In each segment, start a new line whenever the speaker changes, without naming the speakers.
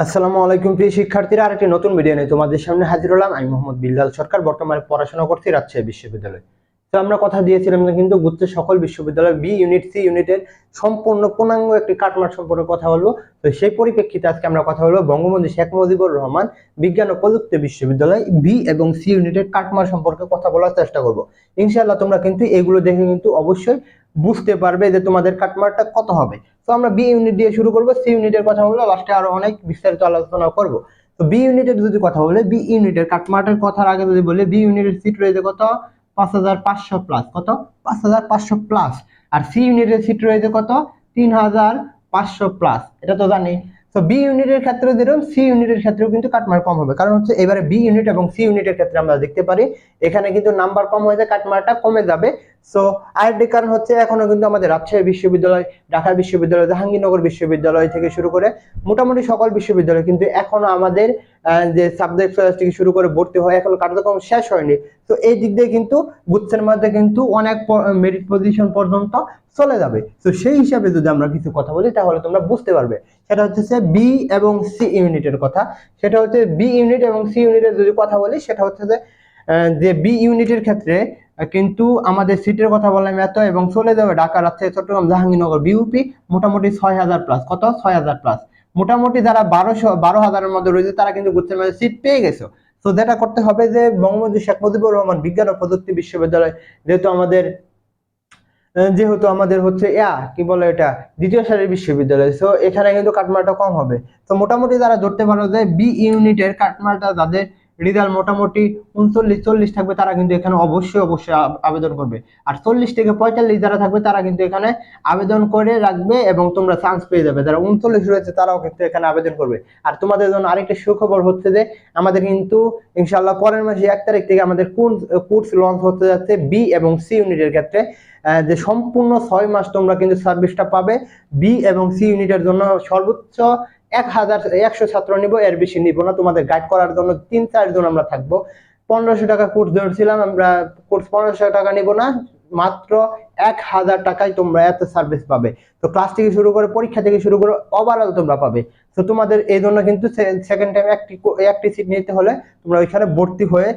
আসসালামু আলাইকুম প্রিয় শিক্ষার্থীরা আরেকটি নতুন ভিডিও নিয়ে তোমাদের সামনে হাজির হলাম আমি মোহাম্মদ বিল্লাল সরকার বর্তমানে পড়াশোনা করছি রাজশাহী বিশ্ববিদ্যালয়ে তো আমরা কথা দিয়েছিলাম কিন্তু গুচ্ছের সকল বিশ্ববিদ্যালয় বি ইউনিট সি ইউনিটের সম্পূর্ণ পূর্ণাঙ্গ একটি কাটমার সম্পর্কে কথা বলবো তো সেই পরিপ্রেক্ষিতে আজকে আমরা কথা বলবো বঙ্গবন্ধু শেখ মুজিবুর রহমান বিজ্ঞান ও প্রযুক্তি বিশ্ববিদ্যালয় বি এবং সি ইউনিটের কাটমার সম্পর্কে কথা বলার চেষ্টা করবো ইনশাল্লাহ তোমরা কিন্তু এগুলো দেখে কিন্তু অবশ্যই বুঝতে পারবে যে তোমাদের কাটমারটা কত হবে তো আমরা বি ইউনিট দিয়ে শুরু করবো সি ইউনিটের কথা বললে লাস্টে আরো অনেক বিস্তারিত আলোচনা করব তো বি ইউনিটের যদি কথা বলে বি ইউনিটের কাটমার্টের কথার আগে যদি বলে বি ইউনিটের সিট রয়েছে কত পাঁচ হাজার পাঁচশো প্লাস কত পাঁচ হাজার পাঁচশো প্লাস আর সি ইউনিটের সিট রয়েছে কত তিন হাজার পাঁচশো প্লাস এটা তো জানি তো বি ইউনিটের ক্ষেত্রে যেরকম সি ইউনিটের ক্ষেত্রেও কিন্তু কাটমার কম হবে কারণ হচ্ছে এবারে বি ইউনিট এবং সি ইউনিটের ক্ষেত্রে আমরা দেখতে পারি এখানে কিন্তু নাম্বার কম হয়ে যায় কাটমার্কটা কমে যাবে সো আরেকটি কারণ হচ্ছে এখনো কিন্তু আমাদের রাজশাহী বিশ্ববিদ্যালয় ঢাকা বিশ্ববিদ্যালয় জাহাঙ্গীরনগর বিশ্ববিদ্যালয় থেকে শুরু করে মোটামুটি সকল বিশ্ববিদ্যালয় কিন্তু এখনো আমাদের যে সাবজেক্ট চয়েস থেকে শুরু করে ভর্তি হয় এখন কার্যক্রম শেষ হয়নি তো এই দিক দিয়ে কিন্তু গুচ্ছের মধ্যে কিন্তু অনেক মেরিট পজিশন পর্যন্ত চলে যাবে তো সেই হিসাবে যদি আমরা কিছু কথা বলি তাহলে তোমরা বুঝতে পারবে সেটা হচ্ছে বি এবং সি ইউনিটের কথা সেটা হচ্ছে বি ইউনিট এবং সি ইউনিটের যদি কথা বলি সেটা হচ্ছে যে যে বি ইউনিটের ক্ষেত্রে কিন্তু আমাদের সিটের কথা বললাম এত এবং চলে যাবে ঢাকা রাজশাহী চট্টগ্রাম জাহাঙ্গীরনগর বিউপি মোটামুটি ছয় হাজার প্লাস কত ছয় হাজার প্লাস মোটামুটি যারা বারোশো বারো হাজারের মধ্যে রয়েছে তারা কিন্তু গুচ্ছের মাঝে সিট পেয়ে গেছো তো যেটা করতে হবে যে বঙ্গবন্ধু শেখ মুজিবুর রহমান বিজ্ঞান ও প্রযুক্তি বিশ্ববিদ্যালয় যেহেতু আমাদের যেহেতু আমাদের হচ্ছে ইয়া কি বলে এটা দ্বিতীয় সারির বিশ্ববিদ্যালয় সো এখানে কিন্তু কাটমারটা কম হবে তো মোটামুটি যারা ধরতে পারো যে বি ইউনিটের কাটমারটা যাদের রিজাল মোটামুটি উনচল্লিশ চল্লিশ থাকবে তারা কিন্তু এখানে অবশ্যই অবশ্যই আবেদন করবে আর চল্লিশ থেকে পঁয়তাল্লিশ যারা থাকবে তারা কিন্তু এখানে আবেদন করে রাখবে এবং তোমরা চান্স পেয়ে যাবে যারা উনচল্লিশ রয়েছে তারাও কিন্তু এখানে আবেদন করবে আর তোমাদের জন্য আরেকটা সুখবর হচ্ছে যে আমাদের কিন্তু ইনশাল্লাহ পরের মাসে এক তারিখ থেকে আমাদের কোন কোর্স লঞ্চ হতে যাচ্ছে বি এবং সি ইউনিটের ক্ষেত্রে যে সম্পূর্ণ ছয় মাস তোমরা কিন্তু সার্ভিসটা পাবে বি এবং সি ইউনিটের জন্য সর্বোচ্চ এক হাজার একশো ছাত্র নিব এর বেশি নিব না তোমাদের গাইড করার জন্য তিন চারজন আমরা থাকবো পনেরোশো টাকা কোর্স ধরেছিলাম আমরা কোর্স পনেরোশো টাকা নিব না মাত্র এক হাজার টাকায় তোমরা এত সার্ভিস পাবে তো ক্লাস থেকে শুরু করে পরীক্ষা থেকে শুরু করে ওভারঅল তোমরা পাবে তো তোমাদের এই জন্য কিন্তু সেকেন্ড টাইম একটি একটি সিট নিতে হলে তোমরা ওইখানে ভর্তি হয়ে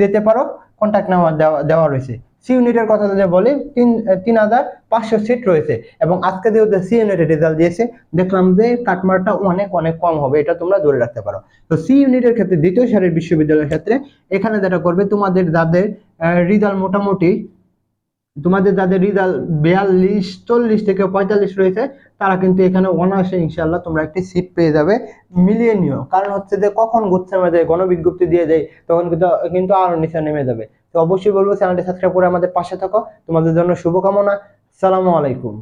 যেতে পারো কন্ট্যাক্ট নাম্বার দেওয়া দেওয়া রয়েছে সি ইউনিটের কথা যদি বলি তিন তিন হাজার পাঁচশো সিট রয়েছে এবং আজকে যেহেতু সি ইউনিটের রেজাল্ট দিয়েছে দেখলাম যে কাটমারটা অনেক অনেক কম হবে এটা তোমরা ধরে রাখতে পারো তো সি ইউনিটের ক্ষেত্রে দ্বিতীয় সারের বিশ্ববিদ্যালয়ের ক্ষেত্রে এখানে যেটা করবে তোমাদের যাদের রেজাল্ট মোটামুটি তোমাদের যাদের রেজাল্ট বিয়াল্লিশ চল্লিশ থেকে পঁয়তাল্লিশ রয়েছে তারা কিন্তু এখানে অনায়াসে ইনশাল্লাহ তোমরা একটি সিট পেয়ে যাবে মিলিয়ে নিও কারণ হচ্ছে যে কখন মেয়ে যায় গণবিজ্ঞপ্তি দিয়ে দেয় তখন কিন্তু কিন্তু আরও নিচে নেমে যাবে তো অবশ্যই বলবো চ্যানেলটি সাবস্ক্রাইব করে আমাদের পাশে থাকো তোমাদের জন্য শুভকামনা সালামু আলাইকুম